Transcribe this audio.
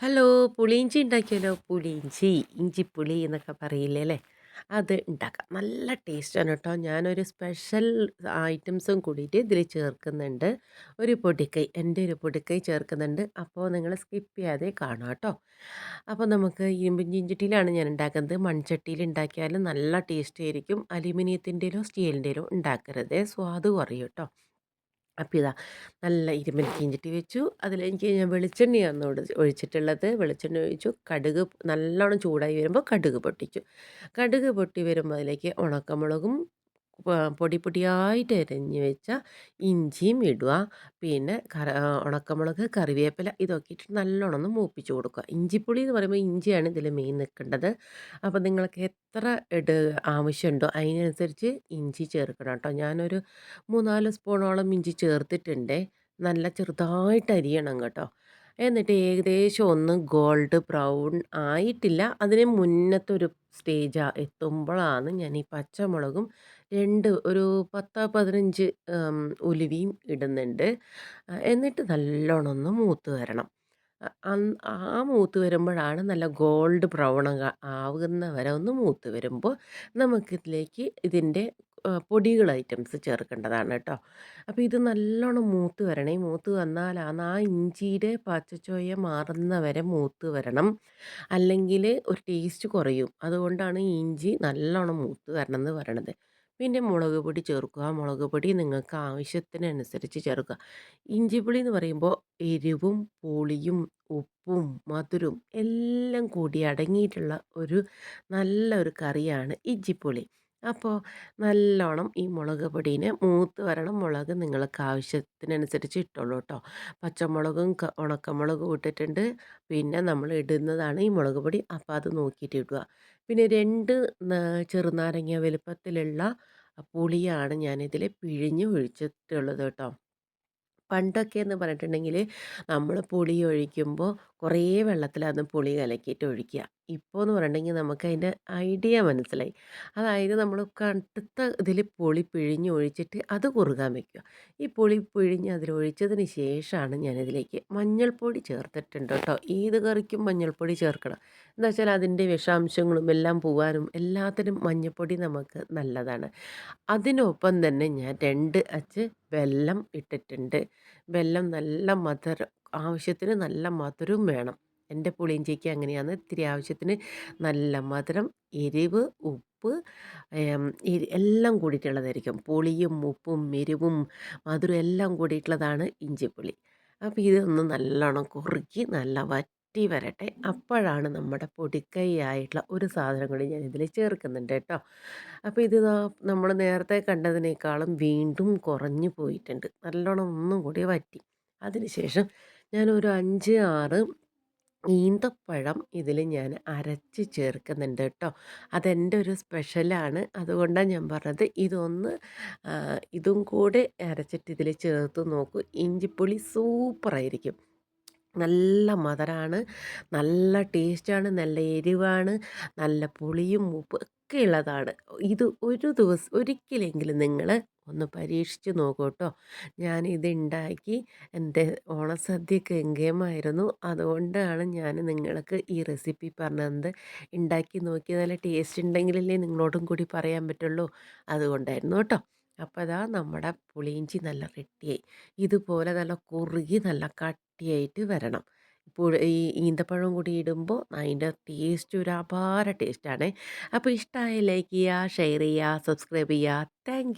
Hello പുളിയിഞ്ചി ഉണ്ടാക്കിയാലോ? പുളിയിഞ്ചി ഇഞ്ചിപ്പുളി എന്നൊക്കെ പറയില്ലേ അല്ലേ? അത് ഉണ്ടാക്കാം. നല്ല ടേസ്റ്റാണ് കേട്ടോ. ഞാനൊരു സ്പെഷ്യൽ ഐറ്റംസും കൂടിയിട്ട് ഇതിൽ ചേർക്കുന്നുണ്ട്. ഒരു പൊടിക്കൈ എന്റെ ഒരു പൊടിക്കൈ ചേർക്കുന്നുണ്ട്. അപ്പോൾ നിങ്ങൾ സ്കിപ്പ് ചെയ്യാതെ കാണാം കേട്ടോ. അപ്പോൾ നമുക്ക് ഇരുമ്പിഞ്ചിഞ്ചട്ടിയിലാണ് ഞാൻ ഉണ്ടാക്കുന്നത്. മൺചട്ടിയിൽ ഉണ്ടാക്കിയാലും നല്ല ടേസ്റ്റ് ആയിരിക്കും. അലുമിനിയത്തിന്റെയിലോ സ്റ്റീലിന്റെയിലോ ഉണ്ടാക്കരുത്. സ്വാദ് കുറയും കേട്ടോ. അപ്പോൾ ഇതാ നല്ല ഇരുമ്പൻ ചീഞ്ചട്ടി വെച്ചു. അതിലെനിക്ക് ഞാൻ വെളിച്ചെണ്ണയാണ് ഒഴിച്ചിട്ടുള്ളത്. വെളിച്ചെണ്ണ ഒഴിച്ചു. കടുക് നല്ലോണം ചൂടായി വരുമ്പോൾ കടുക് പൊട്ടിച്ചു. കടുക് പൊട്ടി വരുമ്പോൾ അതിലേക്ക് ഉണക്കമുളകും പൊടി പൊടിയായിട്ട് അരിഞ്ഞ് വെച്ച ഇഞ്ചിയും ഇടുക. പിന്നെ കറ ഉണക്കമുളക് കറിവേപ്പില ഇതൊക്കെ ഇട്ടിട്ട് നല്ലോണം മൂപ്പിച്ച് കൊടുക്കുക. ഇഞ്ചിപ്പൊളി എന്ന് പറയുമ്പോൾ ഇഞ്ചിയാണ് ഇതിൽ മെയിൻ നിൽക്കേണ്ടത്. അപ്പോൾ നിങ്ങൾക്ക് എത്ര ഇട ആവശ്യമുണ്ടോ അതിനനുസരിച്ച് ഇഞ്ചി ചേർക്കണം കേട്ടോ. ഞാനൊരു മൂന്നാൽ സ്പൂണോളം ഇഞ്ചി ചേർത്തിട്ടുണ്ട്. നല്ല ചെറുതായിട്ട് അരിയണം കേട്ടോ. എന്നിട്ട് ഏകദേശം ഒന്ന് ഗോൾഡ് ബ്രൗൺ ആയിട്ടില്ല. അതിന് മുന്നത്തെ ഒരു സ്റ്റേജ് എത്തുമ്പോഴാണ് ഞാൻ ഈ പച്ചമുളകും രണ്ട് ഒരു പത്ത് പതിനഞ്ച് ഉലുവയും ഇടുന്നുണ്ട്. എന്നിട്ട് നല്ലോണം ഒന്ന് മൂത്ത് വരണം. ആ മൂത്ത് വരുമ്പോഴാണ് നല്ല ഗോൾഡ് ബ്രൗൺ ആവുന്ന വരെ ഒന്ന് മൂത്ത് വരുമ്പോൾ നമുക്കിതിലേക്ക് ഇതിന്റെ പൊടികൾ ഐറ്റംസ് ചേർക്കേണ്ടതാണ് കേട്ടോ. അപ്പോൾ ഇത് നല്ലോണം മൂത്ത് വരണേ. മൂത്ത് വന്നാലാണ് ആ ഇഞ്ചിയുടെ പച്ചച്ചോയ മാറുന്നവരെ മൂത്ത് വരണം. അല്ലെങ്കിൽ ഒരു ടേസ്റ്റ് കുറയും. അതുകൊണ്ടാണ് ഇഞ്ചി നല്ലോണം മൂത്ത് വരണം എന്ന് പറയണത്. പിന്നെ മുളക് പൊടി ചേർക്കുക. മുളക് പൊടി നിങ്ങൾക്ക് ആവശ്യത്തിനനുസരിച്ച് ചേർക്കുക. ഇഞ്ചിപ്പുളി എന്ന് പറയുമ്പോൾ എരിവും പുളിയും ഉപ്പും മധുരവും എല്ലാം കൂടി അടങ്ങിയിട്ടുള്ള ഒരു നല്ലൊരു കറിയാണ് ഇഞ്ചിപ്പുളി അപ്പോൾ നല്ലോണം ഈ മുളക് പൊടീനെ മൂത്ത് വരണം മുളക് നിങ്ങൾക്ക് ആവശ്യത്തിനനുസരിച്ച് ഇട്ടോളൂ കേട്ടോ പച്ചമുളകും ഉണക്കമുളകും ഇട്ടിട്ടുണ്ട് പിന്നെ നമ്മൾ ഇടുന്നതാണ് ഈ മുളക് പൊടി. അപ്പോൾ അത് നോക്കിയിട്ട് ഇടുക. പിന്നെ രണ്ട് ചെറുനാരങ്ങ വലുപ്പത്തിലുള്ള പുളിയാണ് ഞാനിതിൽ പിഴിഞ്ഞ് ഒഴിച്ചിട്ടുള്ളത് കേട്ടോ പണ്ടൊക്കെ എന്ന് പറഞ്ഞിട്ടുണ്ടെങ്കിൽ നമ്മൾ പുളി ഒഴിക്കുമ്പോൾ കുറേ വെള്ളത്തിലാണ് പുളി കലക്കിയിട്ട് ഒഴിക്കുക. ഇപ്പോൾ എന്ന് പറഞ്ഞിട്ടുണ്ടെങ്കിൽ നമുക്ക് അതിന്റെ ഐഡിയ മനസ്സിലായി. അതായത് നമ്മൾ കടുത്ത ഇതിൽ പുളി പിഴിഞ്ഞ് ഒഴിച്ചിട്ട് അത് കുറുകാൻ വെക്കുക. ഈ പുളി പിഴിഞ്ഞ് അതിൽ ഒഴിച്ചതിന് ശേഷമാണ് ഞാനിതിലേക്ക് മഞ്ഞൾപ്പൊടി ചേർത്തിട്ടുണ്ട് കേട്ടോ. ഏത് കറിക്കും മഞ്ഞൾപ്പൊടി ചേർക്കണം. എന്താ വെച്ചാൽ അതിന്റെ വിഷാംശങ്ങളും എല്ലാം പോകാനും എല്ലാത്തിനും മഞ്ഞൾപ്പൊടി നമുക്ക് നല്ലതാണ്. അതിനൊപ്പം തന്നെ ഞാൻ രണ്ട് അച്ച് വെല്ലം ഇട്ടിട്ടുണ്ട്. വെല്ലം നല്ല മധുരം ആവശ്യത്തിന് നല്ല മധുരവും വേണം. എന്റെ പുളിയിഞ്ചിക്ക് അങ്ങനെയാണ്. ഇത്തിരി ആവശ്യത്തിന് നല്ല മധുരം എരിവ് ഉപ്പ് എല്ലാം കൂടിയിട്ടുള്ളതായിരിക്കും. പുളിയും ഉപ്പും എരിവും മധുരം എല്ലാം കൂടിയിട്ടുള്ളതാണ് ഇഞ്ചിപ്പുളി. അപ്പോൾ ഇതൊന്ന് നല്ലോണം കുറുക്കി നല്ല വറ്റി വരട്ടെ. അപ്പോഴാണ് നമ്മുടെ പൊടിക്കൈയായിട്ടുള്ള ഒരു സാധനം കൂടി ഞാൻ ഇതിൽ ചേർക്കുന്നുണ്ട് കേട്ടോ. അപ്പോൾ ഇത് നമ്മൾ നേരത്തെ കണ്ടതിനേക്കാളും വീണ്ടും കുറഞ്ഞു പോയിട്ടുണ്ട്. നല്ലോണം ഒന്നും കൂടി വറ്റി. അതിനുശേഷം ഒരു അഞ്ച് ആറ് ഈന്തപ്പഴം ഇതിൽ ഞാൻ അരച്ച് ചേർക്കുന്നുണ്ട് കേട്ടോ. അതെന്റെ ഒരു സ്പെഷ്യലാണ്. അതുകൊണ്ടാണ് ഞാൻ പറഞ്ഞത് ഇതൊന്ന് ഇതും കൂടെ അരച്ചിട്ട് ഇതിൽ ചേർത്ത് നോക്കൂ. ഇഞ്ചിപ്പുളി സൂപ്പറായിരിക്കും. നല്ല മധുരമാണ് നല്ല ടേസ്റ്റാണ് നല്ല എരിവാണ് നല്ല പുളിയും ഉപ്പ് ഒക്കെ ഉള്ളതാണ് ഇത് ഒരു ദിവസം ഒരിക്കലെങ്കിലും നിങ്ങൾ ഒന്ന് പരീക്ഷിച്ച് നോക്കൂ കേട്ടോ. ഞാനിത് ഉണ്ടാക്കി എന്റെ ഓണസദ്യക്ക് എങ്കേമായിരുന്നു അതുകൊണ്ടാണ് ഞാൻ നിങ്ങൾക്ക് ഈ റെസിപ്പി പറഞ്ഞത്. ഉണ്ടാക്കി നോക്കി നല്ല ടേസ്റ്റ് ഉണ്ടെങ്കിലല്ലേ നിങ്ങളോടും കൂടി പറയാൻ പറ്റുള്ളൂ. അതുകൊണ്ടായിരുന്നു കേട്ടോ. അപ്പോൾ അതാ നമ്മുടെ പുളിയിഞ്ചി നല്ല റെഡിയായി ഇതുപോലെ നല്ല കുറുകി നല്ല കട്ടിയായിട്ട് വരണം. ഇപ്പോൾ ഈ ഈന്തപ്പഴം കൂടി ഇടുമ്പോൾ അതിന്റെ ടേസ്റ്റ് ഒരു അപാര ടേസ്റ്റാണ്. അപ്പോൾ ഇഷ്ടമായ ലൈക്ക് ചെയ്യുക ഷെയർ ചെയ്യുക സബ്സ്ക്രൈബ് ചെയ്യുക. താങ്ക്